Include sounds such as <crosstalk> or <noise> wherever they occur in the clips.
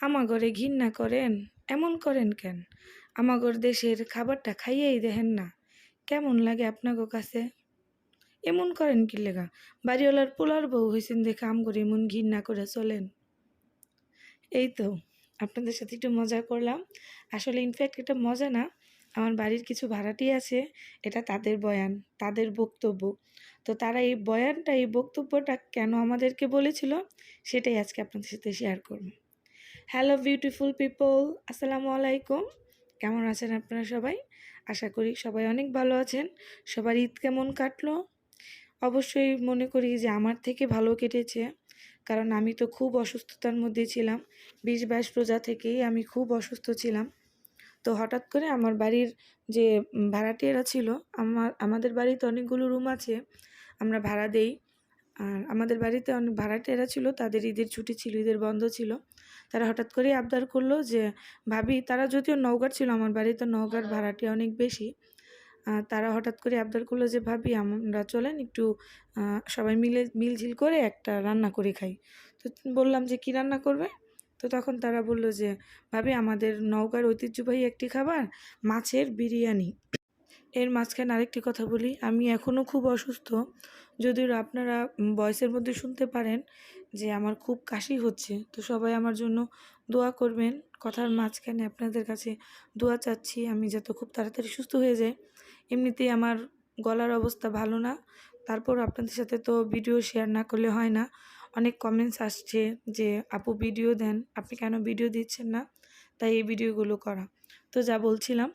আমাগরে ঘিন্না করেন, এমন করেন কেন? আমাগর দেশের খাবারটা খাইয়েই দেখেন না। কেমন লাগে আপনাগো কাছে? এমন করেন কি লেগা? বাড়িওয়ালার পোলার বউ হয়েছেন দেখে আম করে এমন ঘৃণা করে চলেন। এই তো, আপনাদের সাথে একটু মজা করলাম। আসলে ইনফ্যাক্ট এটা মজা না। আমার বাড়ির কিছু ভাড়াটি আছে, এটা তাদের বয়ান, তাদের বক্তব্য। তো তারা এই বয়ানটা, এই বক্তব্যটা কেন আমাদেরকে বলেছিল, সেটাই আজকে আপনাদের সাথে শেয়ার করব। হ্যালো বিউটিফুল পিপল আসসালামু আলাইকুম কেমন আছেন আপনারা সবাই? আশা করি সবাই অনেক ভালো আছেন। সবার ঈদ কেমন কাটলো? অবশ্যই মনে করি যে আমার থেকে ভালো কেটেছে। কারণ আমি তো খুব অসুস্থতার মধ্যে ছিলাম। বিশ বাইশ প্রজা থেকেই আমি খুব অসুস্থ ছিলাম। তো হঠাৎ করে আমার বাড়ির যে ভাড়াটিয়ারা ছিল, আমার, আমাদের বাড়িতে অনেকগুলো রুম আছে। আমরা ভাড়া দেই। আর আমাদের বাড়িতে অনেক ভাড়াটিয়ারা ছিল তাদের ঈদের ছুটি ছিল ঈদের বন্ধ ছিল। তারা হঠাৎ করেই আবদার করল যে ভাবি তারা যদিও নওগাঁর ছিল আমার বাড়িতে নওগাঁর ভাড়াটি অনেক বেশি। তারা হঠাৎ করে আবদার করল যে ভাবি আমরা চলেন একটু সবাই মিলে মিলঝিল করে একটা রান্না করে খাই। তো বললাম যে কি রান্না করবে? তো তখন তারা বলল যে ভাবি আমাদের নওগাঁর ঐতিহ্যবাহী একটি খাবার মাছের বিরিয়ানি। এর মাঝখানে আরেকটি কথা বলি, আমি এখনও খুব অসুস্থ। যদিও আপনারা ভয়েসের মধ্যে শুনতে পারেন যে আমার খুব কাশি হচ্ছে। তো সবাই আমার জন্য দোয়া করবেন। কথার মাঝখানে আপনাদের কাছে দোয়া চাচ্ছি, আমি যাতে খুব তাড়াতাড়ি সুস্থ হয়ে যাই। এমনিতেই আমার গলার অবস্থা ভালো না। তারপর আপনাদের সাথে তো ভিডিও শেয়ার না করলে হয় না। অনেক কমেন্টস আসছে যে, আপু ভিডিও দেন। আপনি কেন ভিডিও দিচ্ছেন না? তাই এই ভিডিওগুলো করা। তো যা বলছিলাম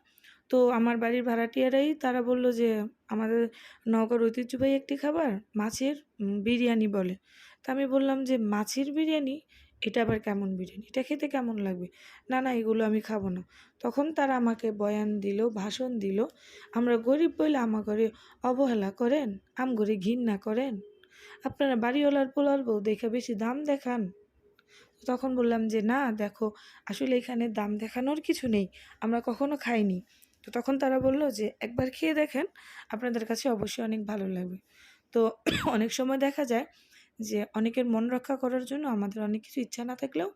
তো আমার বাড়ির ভাড়াটিয়ারাই তারা বলল যে, আমাদের নগর ঐতিহ্যবাহী একটি খাবার, মাছের বিরিয়ানি বলে। তা আমি বললাম যে, মাছের বিরিয়ানি? এটা আবার কেমন বিরিয়ানি? এটা খেতে কেমন লাগবে? না না, এগুলো আমি খাব না। তখন তারা আমাকে বয়ান দিল, ভাষণ দিল, আমরা গরিব বলে আমার ঘরে অবহেলা করেন, আম ঘরে ঘৃণা করেন। আপনারা বাড়িওয়ালার পোলার বউ দেখে বেশি দাম দেখান। তখন বললাম যে, না, দেখো, আসলে এখানে দাম দেখানোর কিছু নেই, আমরা কখনো খাইনি। তো তখন তারা বলল যে, একবার খেয়ে দেখেন, আপনাদের কাছে অবশ্যই অনেক ভালো লাগবে। তো <clears throat> অনেক সময় দেখা যায় যে, অনেকের মন রক্ষা করার জন্য আমাদের অনেক কিছু ইচ্ছা না থাকলেও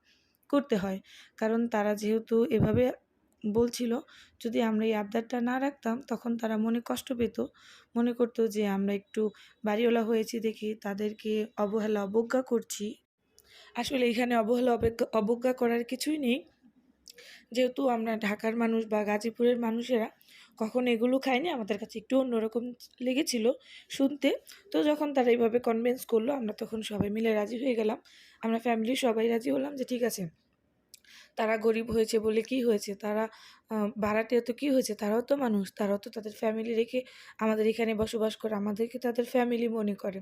করতে হয়। কারণ তারা যেহেতু এভাবে বলছিল, যদি আমরা এই আবদারটা না রাখতাম, তখন তারা মনে কষ্ট পেত। মনে করতো যে, আমরা একটু বাড়িওয়ালা হয়েছি দেখি তাদেরকে অবহেলা, অবজ্ঞা করছি। আসলে এখানে অবহেলা, অবজ্ঞা করার কিছুই নেই। যেহেতু আমরা ঢাকার মানুষ বা গাজীপুরের মানুষেরা কখন এগুলো খাইনি, আমাদের কাছে একটু অন্যরকম লেগেছিল শুনতে। তো যখন তারা এইভাবে কনভিন্স করল, আমরা তখন সবাই মিলে রাজি হয়ে গেলাম। আমরা ফ্যামিলি সবাই রাজি হলাম যে ঠিক আছে, তারা গরিব হয়েছে বলে কি হয়েছে? তারা ভাড়াটিয়া তো কী হয়েছে? তারাও তো মানুষ, তারাও তো তাদের ফ্যামিলি রেখে আমাদের এখানে বসবাস করে, আমাদেরকে তাদের ফ্যামিলি মনে করে।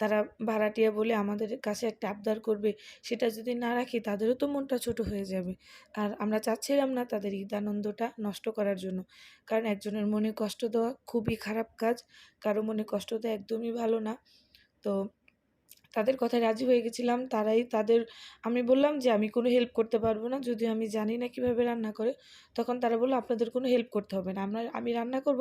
তারা ভাড়াটিয়া বলে আমাদের কাছে একটা আবদার করবে, সেটা যদি না রাখি তাদেরও তো মনটা ছোট হয়ে যাবে। আর আমরা চাচ্ছিলাম না তাদের ঈদ আনন্দটা নষ্ট করার জন্য। কারণ একজনের মনে কষ্ট দেওয়া খুবই খারাপ কাজ, কারও মনে কষ্ট দেওয়া একদমই ভালো না। তো তাদের কথায় রাজি হয়ে গেছিলাম। তারাই তাদের, আমি বললাম যে, আমি কোনো হেল্প করতে পারব না। যদিও আমি জানি না কীভাবে রান্না করে, তখন তারা বলল, আপনাদের কোনো হেল্প করতে হবে না। আমরা, আমি রান্না করব।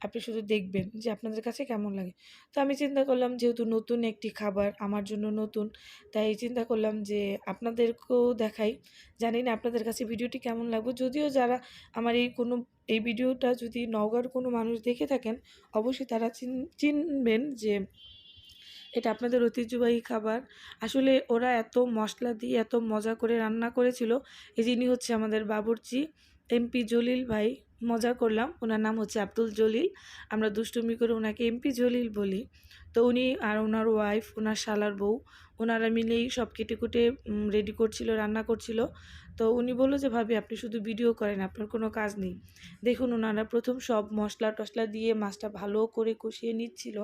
আপনি শুধু দেখবেন যে, আপনাদের কাছে কেমন লাগে। তো আমি চিন্তা করলাম যেহেতু নতুন একটি খাবার, আমার জন্য নতুন, তাই চিন্তা করলাম যে, আপনাদেরকেও দেখাই। জানি না আপনাদের কাছে ভিডিওটি কেমন লাগবে। যদিও যারা আমার এই কোনো, এই ভিডিওটা যদি নওগাঁর কোনো মানুষ দেখে থাকেন, অবশ্যই তারা চিন, চিনবেন যে এটা আপনাদের ঐতিহ্যবাহী খাবার। আসলে ওরা এত মশলা দিয়ে এত মজা করে রান্না করেছিল। এই যিনি হচ্ছে আমাদের বাবুর্চি, এমপি জলিল ভাই, মজা করলাম। ওনার নাম হচ্ছে আব্দুল জলিল। আমরা দুষ্টুমি করে ওনাকে এমপি জলিল বলি। তো উনি আর ওনার ওয়াইফ ওনার শালার বউ, ওনারা মিলেই সব কেটে কুটে রেডি করছিল, রান্না করছিল। তো উনি বলল যে, ভাবি, আপনি শুধু ভিডিও করেন, আপনার কোনো কাজ নেই। দেখুন ওনারা প্রথম সব মশলা টশলা দিয়ে মাছটা ভালো করে কষিয়ে নিচ্ছিল।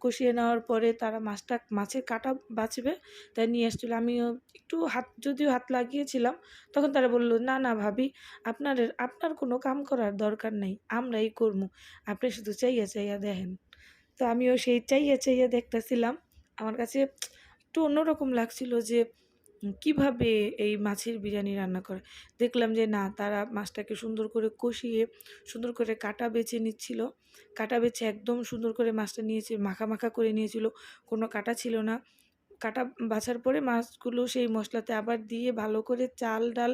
কষিয়ে নেওয়ার পরে তারা মাছটা, মাছের কাটা বাঁচবে তাই নিয়ে আসছিল। আমিও একটু হাত, যদিও হাত লাগিয়েছিলাম, তখন তারা বলল, না না, ভাবি, আপনার আপনার কোনো কাম করার দরকার নেই, আমরাই করব। আপনি শুধু চাইয়া চাইয়া দেখেন। তো আমিও সেই চাইয়া চাইয়া দেখতেছিলাম। আমার কাছে একটু অন্যরকম লাগছিল যে কীভাবে এই মাছের বিরিয়ানি রান্না করে? দেখলাম যে না, তারা মাছটাকে সুন্দর করে কষিয়ে, সুন্দর করে কাটা বেছে নিচ্ছিল। কাটা বেছে একদম সুন্দর করে মাছটা নিয়েছে, মাখা মাখা করে নিয়েছিল। কোনো কাটা ছিল না। কাটা বাছার পরে মাছগুলো সেই মশলাতে আবার দিয়ে ভালো করে চাল ডাল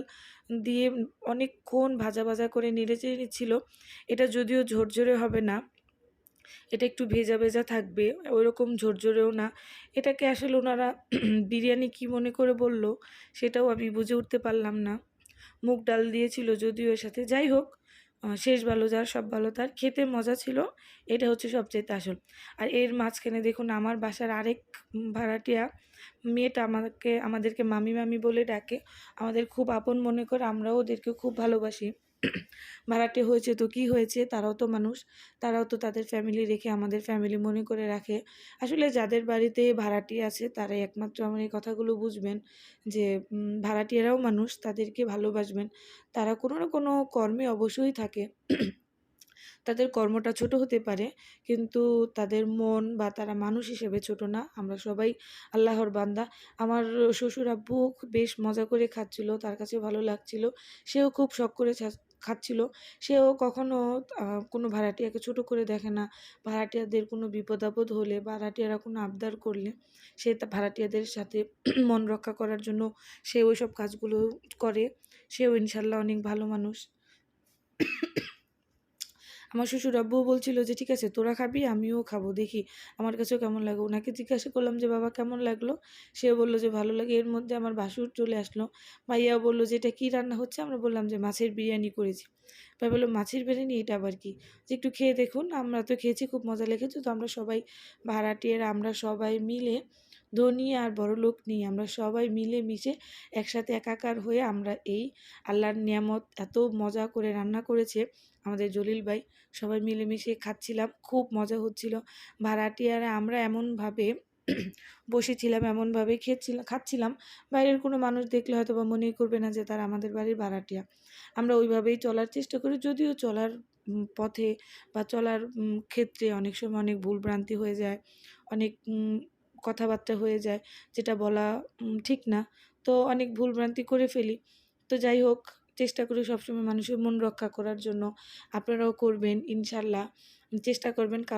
দিয়ে অনেকক্ষণ ভাজা ভাজা করে নেড়ে চেড়ে নিচ্ছিল। এটা যদিও ঝরঝরে হবে না। এটা একটু ভেজা ভেজা থাকবে, ওইরকম ঝরঝরেও না। এটাকে আসলে ওনারা <clears throat> বিরিয়ানি কি মনে করে বলল, সেটাও আমি বুঝে উঠতে পারলাম না। মুগ ডাল দিয়েছিল যদিও এর সাথে। যাই হোক শেষ ভালো যার, সব ভালো তার। খেতে মজা ছিল, এটা হচ্ছে সবচেয়ে আসল। আর এর মাঝখানে দেখুন, আমার বাসার আরেক ভাড়াটিয়া মেয়েটা আমাকে, আমাদেরকে মামি মামি বলে ডাকে। আমাদের খুব আপন মনে করে, আমরাও ওদেরকে খুব ভালোবাসি। ভাড়াটে হয়েছে তো কি হয়েছে? তারাও তো মানুষ। তারাও তো তাদের ফ্যামিলি রেখে আমাদের ফ্যামিলি মনে করে রাখে। আসলে যাদের বাড়িতে ভাড়াটি আছে, তারাই একমাত্র আমার এই কথাগুলো বুঝবেন যে ভাড়াটিয়ারাও মানুষ, তাদেরকে ভালোবাসবেন। তারা কোনো না কোনো কর্মে অবশ্যই থাকে। তাদের কর্মটা ছোট হতে পারে, কিন্তু তাদের মন বা তারা মানুষ হিসেবে ছোট না। আমরা সবাই আল্লাহর বান্দা। আমার শ্বশুর আব্বু বেশ মজা করে খাচ্ছিল, তার কাছে ভালো লাগছিল। সেও খুব শখ করে খাচ্ছিল। সেও কখনো কোনো ভাড়াটিয়াকে ছোট করে দেখে না। ভাড়াটিয়াদের কোনো বিপদ আপদ হলে, ভাড়াটিয়ারা কোনো আবদার করলে, সে তা ভাড়াটিয়াদের সাথে <clears throat> মন রক্ষা করার জন্য সে ওই সব কাজগুলো করে। সেও ইনশাল্লাহ অনেক ভালো মানুষ। আমার শ্বশুর আব্বুও বলছিল যে, ঠিক আছে, তোরা খাবি, আমিও খাব, দেখি আমার কাছেও কেমন লাগে। ওনাকে জিজ্ঞাসা করলাম যে, বাবা, কেমন লাগল? সে বলল যে, ভালো লাগে। এর মধ্যে আমার বাসুর চলে আসলো। ভাইয়া বলল যে, এটা কী রান্না হচ্ছে? আমরা বললাম যে, মাছের বিরিয়ানি করেছি। ভাই বলল, মাছের বিরিয়ানি, এটা আবার কি? যে, একটু খেয়ে দেখুন, আমরা তো খেয়েছি, খুব মজা লেগেছে। তো আমরা সবাই ভাড়াটিয়ারা আমরা সবাই মিলে, ধনী আর বড় লোক নিয়ে আমরা সবাই মিলে মিশে একসাথে একাকার হয়ে আমরা এই আল্লাহর নিয়ামত এত মজা করে রান্না করেছে। আমাদের জলিল ভাই, সবাই মিলেমিশে খাচ্ছিলাম, খুব মজা হচ্ছিল। ভাড়াটিয়ারা আমরা এমনভাবে <clears throat> বসেছিলাম, এমনভাবে খেয়েছিলাম খাচ্ছিলাম। বাইরের কোনো মানুষ দেখলে হয়তো বা মনেই করবে না যে তারা আমাদের বাড়ির ভাড়াটিয়া। আমরা ওইভাবেই চলার চেষ্টা করি, যদিও চলার পথে বা চলার ক্ষেত্রে অনেক সময় অনেক ভুলভ্রান্তি হয়ে যায়, অনেক কথাবার্তা হয়ে যায়, যেটা বলা ঠিক না। তো অনেক ভুলভ্রান্তি করে ফেলি। তো যাই হোক চেষ্টা করি সবসময় মানুষের মন রক্ষা করার জন্য। আপনারাও করবেন ইনশাল্লাহ। চেষ্টা করবেন কারও